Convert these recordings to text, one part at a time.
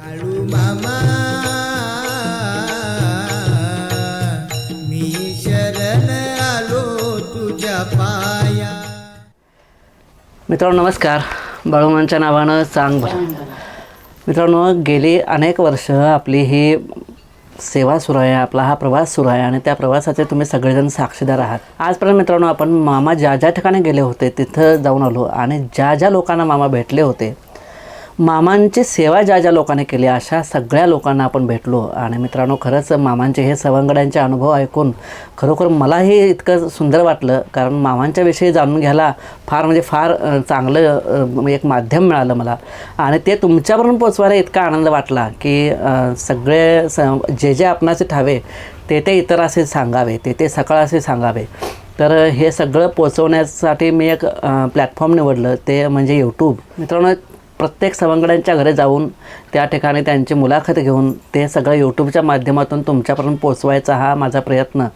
मामा. मी शरण आलो तुझ्या पाया. मित्रांनो नमस्कार. बाळूमांच्या नावानं चांग भला मित्रांनो गेली अनेक वर्ष आपली ही सेवा सुरू आहे आपला हा प्रवास सुरू आहे आणि त्या प्रवासाचे तुम्ही सगळेजण साक्षीदार आहात. आजपर्यंत मित्रांनो आपण मामा ज्या ज्या ठिकाणी गेले होते तिथं जाऊन आलो आणि ज्या ज्या लोकांना मामा भेटले होते मामांची सेवा ज्या ज्या लोकांनी केली अशा सगळ्या लोकांना आपण भेटलो. आणि मित्रांनो खरंच मामांचे हे सवंगड्यांचे अनुभव ऐकून खरोखर मलाही इतकं सुंदर वाटलं. कारण मामांच्याविषयी जाणून घ्यायला फार म्हणजे फार चांगलं एक माध्यम मिळालं मला. आणि ते तुमच्यापर्यंत पोचवायला इतका आनंद वाटला की सगळे स जे जे आपणाचे ठावे ते ते इतर असे सांगावे ते ते सकाळ असे सांगावे. तर हे सगळं पोचवण्यासाठी मी एक प्लॅटफॉर्म निवडलं ते म्हणजे यूट्यूब मित्रांनो प्रत्येक सवंगड्यांच्या घरी जाऊन त्या ठिकाणी त्यांची मुलाखत घेऊन ते सगळं यूट्यूबच्या माध्यमातून तुमच्यापर्यंत पोचवायचा हा माझा प्रयत्न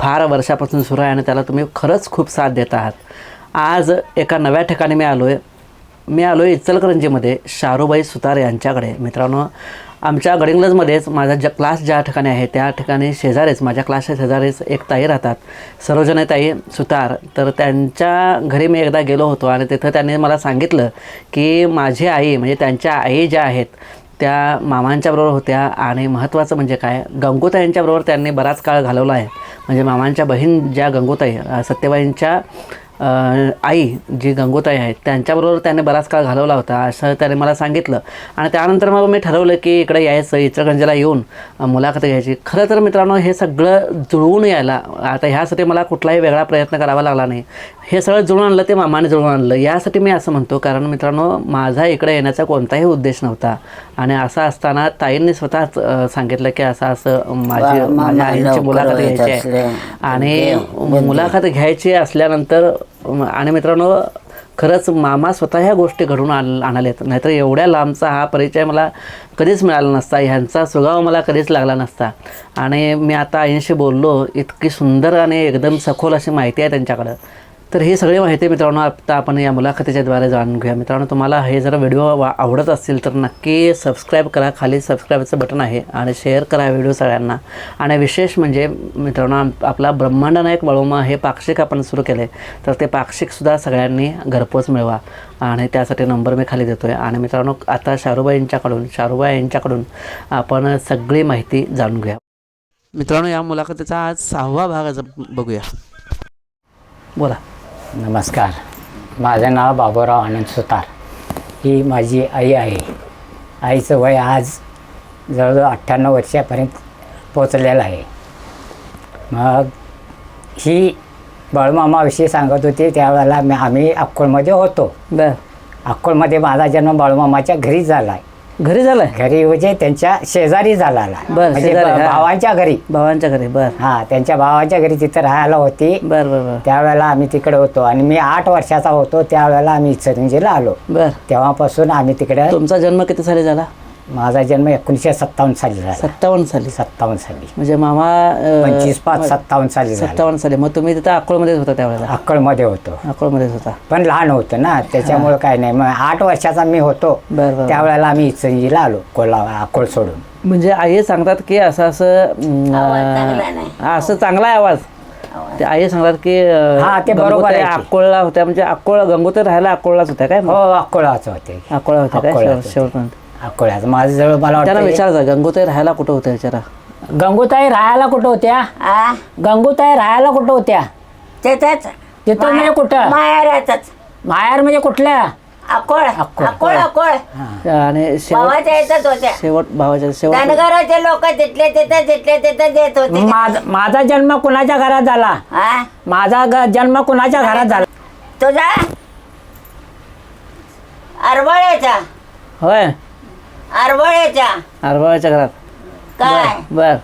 फार वर्षापासून सुरू आहे आणि त्याला तुम्ही खरंच खूप साथ देत आहात. आज एका नव्या ठिकाणी मी आलो आहे मी आलो आहे इचलकरंजीमध्ये शारूबाई सुतार यांच्याकडे. मित्रांनो आमच्या गडिंग्लजमध्येच माझा ज क्लास ज्या ठिकाणी आहे त्या ठिकाणी शेजारीच माझ्या क्लासच्या शेजारीच एक ताई राहतात. सरोजने ताई सुतार. तर त्यांच्या घरी मी एकदा गेलो होतो आणि तिथं त्यांनी मला सांगितलं की माझी आई म्हणजे त्यांच्या आई ज्या आहेत त्या मामांच्याबरोबर होत्या आणि महत्त्वाचं म्हणजे काय? गंगोताईंच्याबरोबर त्यांनी बराच काळ घालवला आहे. म्हणजे मामांच्या बहीण ज्या गंगोताई सत्यबाईंच्या आई जी गंगोताई आहेत त्यांच्याबरोबर त्याने बराच काळ घालवला होता असं त्याने मला सांगितलं. आणि त्यानंतर मग मी ठरवलं की इकडे यायचं इचलकरंजीला येऊन मुलाखत घ्यायची. खरं तर मित्रांनो हे सगळं जुळवून यायला आता ह्यासाठी मला कुठलाही वेगळा प्रयत्न करावा लागला नाही. हे सगळं जुळून आणलं ते मामाने जुळून आणलं. यासाठी मी असं म्हणतो कारण मित्रांनो माझा इकडे येण्याचा कोणताही उद्देश नव्हता. आणि असं असताना ताईंनी स्वतःच सांगितलं की असं असं माझी माझ्या आईची मुलाखत घ्यायची आहे. आणि मुलाखत घ्यायची असल्यानंतर आणि मित्रांनो खरंच मामा स्वतः ह्या गोष्टी घडून आण आणाल्यात नाहीतर एवढ्या लांबचा हा परिचय मला कधीच मिळाला नसता. ह्यांचा सुगाव मला कधीच लागला नसता. आणि मी आता आईंशी बोललो इतकी सुंदर आणि एकदम सखोल अशी माहिती आहे त्यांच्याकडं. तर ही सगळी माहिती मित्रांनो. आता आपण या मुलाखतीच्याद्वारे जाणून घेऊया. मित्रांनो तुम्हाला हे जर व्हिडिओ वा आवडत असतील तर नक्की सबस्क्राईब करा. खाली सबस्क्राईबचं बटन आहे आणि शेअर करा व्हिडिओ सगळ्यांना. आणि विशेष म्हणजे मित्रांनो आपला ब्रह्मांड नायक बळोमा हे पाक्षिक आपण सुरू केले तर ते पाक्षिकसुद्धा सगळ्यांनी घरपोच मिळवा. आणि त्यासाठी नंबर मी खाली देतो आहे आणि मित्रांनो आता शारूबाईंच्याकडून शारूबाई यांच्याकडून आपण सगळी माहिती जाणून घेऊया. मित्रांनो या मुलाखतीचा आज सहावा भाग बघूया. बोला. नमस्कार. माझं नाव बाबूराव आनंद सुतार. ही माझी आई आहे. आईचं वय आज जवळजवळ अठ्ठ्याण्णव वर्षापर्यंत पोचलेलं आहे. मग ही बाळूमामाविषयी सांगत होती त्यावेळेला मी आम्ही अक्कोळमध्ये होतो. बर. अक्कोळमध्ये माझा जन्म बाळूमामाच्या घरी झाला आहे. घरी झालंय? घरी म्हणजे त्यांच्या शेजारी झाला. बरं, म्हणजे शेजारी, हा. भावांच्या घरी. भावांच्या घरी बर. हां त्यांच्या भावाच्या घरी तिथं राहायला होती. बर बर बर. त्यावेळेला आम्ही तिकडे होतो आणि मी आठ वर्षाचा होतो. त्यावेळेला आम्ही इचलकरंजीला आलो. बर. तेव्हापासून आम्ही तिकडे तुमचा जन्म किती साली झाला? माझा जन्म एकोणीसशे सत्तावन्न साली झाला. सत्तावन्न साली. सत्तावन्न साली. म्हणजे मामा अं, पंचवीस पाच सत्तावन्न साली झाला. सत्तावन्न साली. मग तुम्ही तिथं अकोळमध्येच होता त्यावेळेला अक्कलमध्ये होतो. अकोळमध्येच होता. पण लहान होतो ना त्याच्यामुळे काय नाही. मग आठ वर्षाचा मी होतो. बर बर. त्यावेळेला आम्ही इचलकरंजीला आलो कोल्हा अकोळ सोडून. म्हणजे आई सांगतात की असं असं अं, असं चांगला आहे आवाज. ते आई सांगतात की अं, हा, ते बरोबर आहे की. अकोळला होत्या. म्हणजे अकोळ गंगोते राहायला अकोळलाच होत्या काय हो अकोळाच होते. अकोळा होत्या काय? शेवट- शेवटपर्यंत. अकोळ्याचं माझं जवळ मला वाटतं विचारायचं गंगोताई राहायला कुठं होत्या विचारा गंगूताई राहायला कुठं होत्या? आ? गंगूताई राहायला कुठं होत्या? तिथंच. तिथं म्हणजे कुठं? माहेरातच. माहेर म्हणजे कुठल्या? अकोळ. अकोळ. अकोळ आणि शेवट भावाच्या येतच होत्या. शेवट भावाच्या शेवट धनगराचे लोक तिथले तिथं तिथले तिथं देत होते. माझा माझा जन्म कुणाच्या घरात झाला? हा माझा ग- जन्म कुणाच्या घरात झाला? तुझा? अरबळेचा होय. आरवळ्याच्या. घरात. काय? बर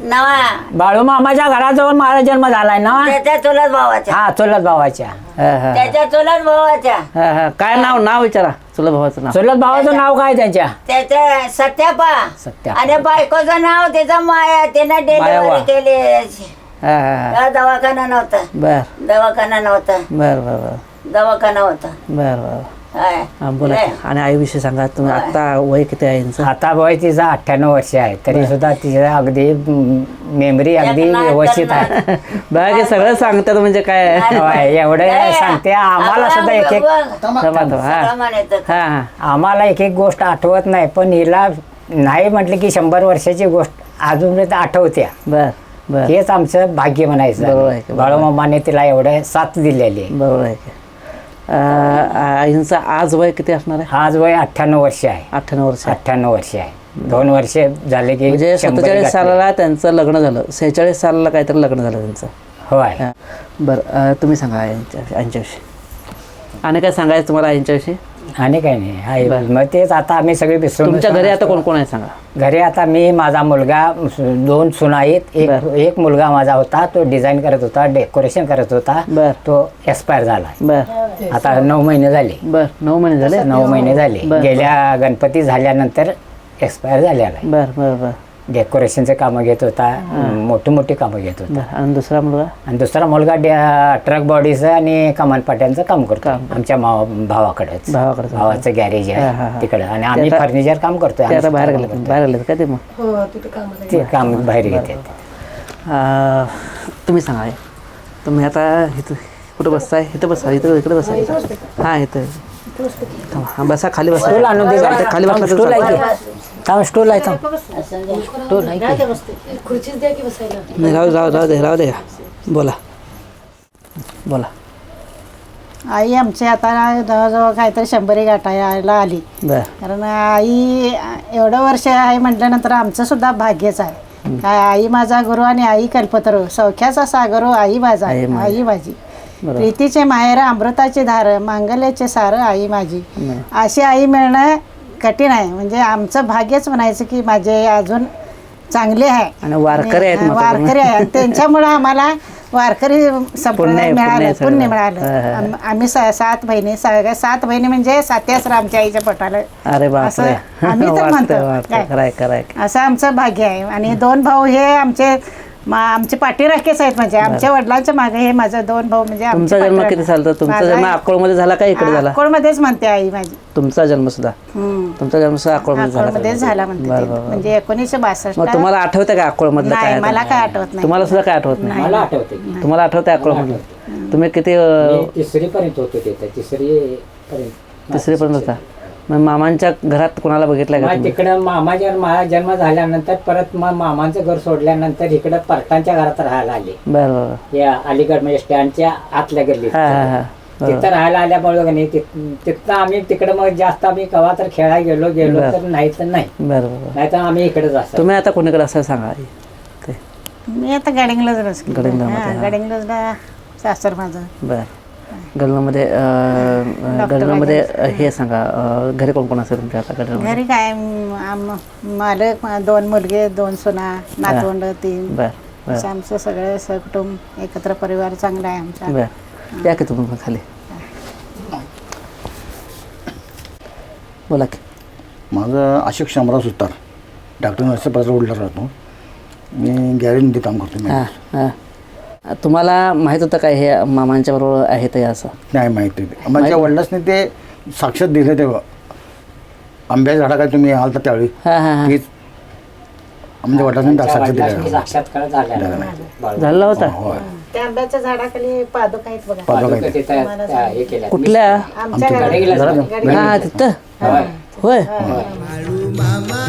नवा. बाळू मामाच्या घराजवळ माझा जन्म झालाय ना? त्याच्या चुलत भावाच्या. हा चुलत भावाच्या. हा हा त्याच्या चुलत भावाच्या. हा हा. काय नाव नाव विचारा. चुलत भावाचं नाव. चुलत भावाचं नाव काय त्याच्या? त्याच्या सत्यापा. सत्यापा. आणि बायकोचं नाव त्याचं माया. त्यानं मायावा. डिलिव्हरी केली. हा हा हा. तेव्हा दवाखाना नव्हता. बर. दवाखाना नव्हता. बर बर बर. दवाखाना होता. बर बर. हा बोला की. आणि आईविषयी सांगा तुम्ही आता वय किती आहे यांचं? आता वय तिचं अठ्ठ्याण्णव वर्ष आहे. तरी सुद्धा तिचं अगदी मेमरी अगदी व्यवस्थित आहे. करणार. बघा की सगळं सांगतात म्हणजे काय? होय, एवढं सांगते. आम्हाला सुद्धा एक एक थांबा, थांबा. हा. हा हा. आम्हाला एक एक गोष्ट आठवत नाही पण हिला नाही म्हटलं की शंभर वर्षाची गोष्ट अजून आठवत्या. बर बर. हेच आमचं भाग्य बरोबर आहे की, म्हणायचं बरोबर. बाळूमामाने तिला एवढं साथ दिलेली आहे. बरोबर आहे की. अं, आईंचं आज वय किती असणार आहे? आज वय अठ्ठ्याण्णव वर्ष आहे. अठ्ठ्याण्णव वर्ष अठ्ठ्याण्णव वर्ष आहे. दोन वर्ष झाले की म्हणजे सत्तेचाळीस. सालाला त्यांचं लग्न झालं. सेहेचाळीस सालाला काहीतरी लग्न झालं त्यांचं. होय. हा. बरं अं, तुम्ही सांगा यांच्या यांच्याविषयी. आणि काय सांगायचं तुम्हाला यांच्याविषयी? आणि काही नाही. आहे. मग तेच आता आम्ही सगळे विसरून तुमच्या घरी आता कोण कोण आहे सांगा? घरी आता मी माझा मुलगा दोन सुना आहेत. एक बर. एक मुलगा माझा होता तो डिझाईन करत होता डेकोरेशन करत होता. बर. तो एक्सपायर झाला. बर. आता नऊ महिने झाले. बर नऊ महिने झाले? नऊ महिने झाले. बर. गेल्या गणपती झाल्यानंतर एक्सपायर झालेला आहे. बर बर बर. डेकोरेशनचे कामं घेत होता मोठी मोठी कामं घेत होता. आणि दुसरा मुलगा? आणि दुसरा मुलगा डे- ट्रक बॉडीचं आणि कमान पाट्यांचं काम करतो. आमच्या मावा भावाकडेच. भावाकडे भावाचं गॅरेज हा, हा, हा. आहे तिकडे. आणि आम्ही फर्निचर काम करतोय. ते आता आम्ही बाहेर गेले काम बाहेर गेले का ते मग? करतोय. ते काम बाहेर घेतात अं, तुम्ही सांगा. हे. तुम्ही आता इथं कुठं बसताय? इथं बसा इथं इकडे बसा इथं. हा इथं. थांबा. हा, बसा खाली बसा स्टूल आणून दे चालतंय, खाली बसला तर स्टूल आहे. की? थांब स्टूल आहे थांब स्टूल आहे की? नाही राहू राहू राहू दे राहू दे बोला बोला आई आमची आता जवळजवळ काहीतरी शंभरी गाठा यायला आली बर कारण आई एवढं वर्ष आहे म्हटल्यानंतर आमचं सुद्धा भाग्यच आहे काय आई माझा गुरु आणि आई कल्पतरू सौख्याचा सागरो आई माझा आई माझी. आई माझी बरोबर. प्रीतीचे माहेर अमृताचे धार मांगल्याचे सार आई माझी. अशी आई मिळणं कठीण आहे. म्हणजे आमचं भाग्यच म्हणायचं की माझे अजून चांगले आहे. वारकरी आहेत. वारकरी आहे त्यांच्यामुळं आम्हाला वारकरी संपूर्ण मिळालं पुण्य. मिळालं. आम- आम्ही सात बहिणी सात बहिणी म्हणजे सात्यास आमच्या आईच्या पोटाला. अरे असं आम्ही तर म्हणतो. असं आमचं भाग्य आहे. आणि दोन भाऊ हे आमचे मा- आमचे पाठीराखेच आहेत म्हणजे. आमच्या वडिलांच्या मागे हे माझं दोन भाऊ म्हणजे आमचे तुमचा जन्म. किती सालचा तुमचा जन्म अकोळमध्ये झाला का इकडे झाला? अक्कोळमध्येच म्हणते आई माझी. तुमचा जन्म सुद्धा? हम्म. तुमचा जन्म सुद्धा अकोळमध्ये झाला झाला म्हणते ते. म्हणजे एकोणीसशे बासष्ट मग तुम्हाला आठवतं का अकोळमधलं काय नाही आहे मला? काय आठवत नाही. तुम्हाला सुद्धा काय आठवत नाही? मला आठवते तुम्हाला आठवतं. अकोळमधलं तुम्ही किती अं, तिसरी पर्यंत होतो तिथे. तिसरी पर्यंत. तिसरी पर्यंत होता? मग मामांच्या घरात कोणाला बघितलंय का मग तुम्ही? तिकडं मामाच्या माझा जन्म झाल्यानंतर परत मग मामांचं घर सोडल्यानंतर इकडं परतांच्या घरात राहायला आले. बरं बरं. या अलीगड म्हणजे स्टँडच्या आतल्या गल्लीत. हा हा हा. बरोबर. तिथं राहायला आल्यामुळे का नाही तिथ- तिथनं आम्ही तिकडं मग जास्त आम्ही कवा तर खेळायला गेलो गेलो. तर नाही तर नाही. बरं बरं नाही तर आम्ही इकडेच असतो तुम्ही आता कोणीकडे असं सांगा. ते. मी आता गडिंगलाच हा, हा. गडिंग्लजला सासर माझं बरं. गलनामध्ये गलनामध्ये हे सांगा घरी कोण कोण असेल तुमच्या आता गलनामध्ये घरी काय मालक दोन मुलगे दोन सुना नातवंड तीन. बरं बरं. असं आमचं सगळं सहकुटुंब एकत्र परिवार चांगला आहे आमचा. बरं. या की तुम्ही पण खाली. बोला की. माझं अशोक शामराव सुतार. डॉक्टर नरसिंह रोडला राहतो. मी गॅरेजमध्ये काम करतो. मी हां हां. तुम्हाला माहीत होतं काय हे मामांच्या बरोबर आहे ते असं? नाही माहिती ते माझ्या वडिलांनी ते साक्षात दिलं तेव्हा. आंब्याच्या झाडा काय तुम्ही आल तर त्यावेळी. हां हां हां. तीच आमच्या वडिलांनी साक्षात दिलं साक्षात्कार झाला झाला होता? होय. त्या आंब्याच्या झाडाखाली पादुक आहेत बघा. हे कुठल्या? आमच्या घरात घरात हां तिथं? होय. मामा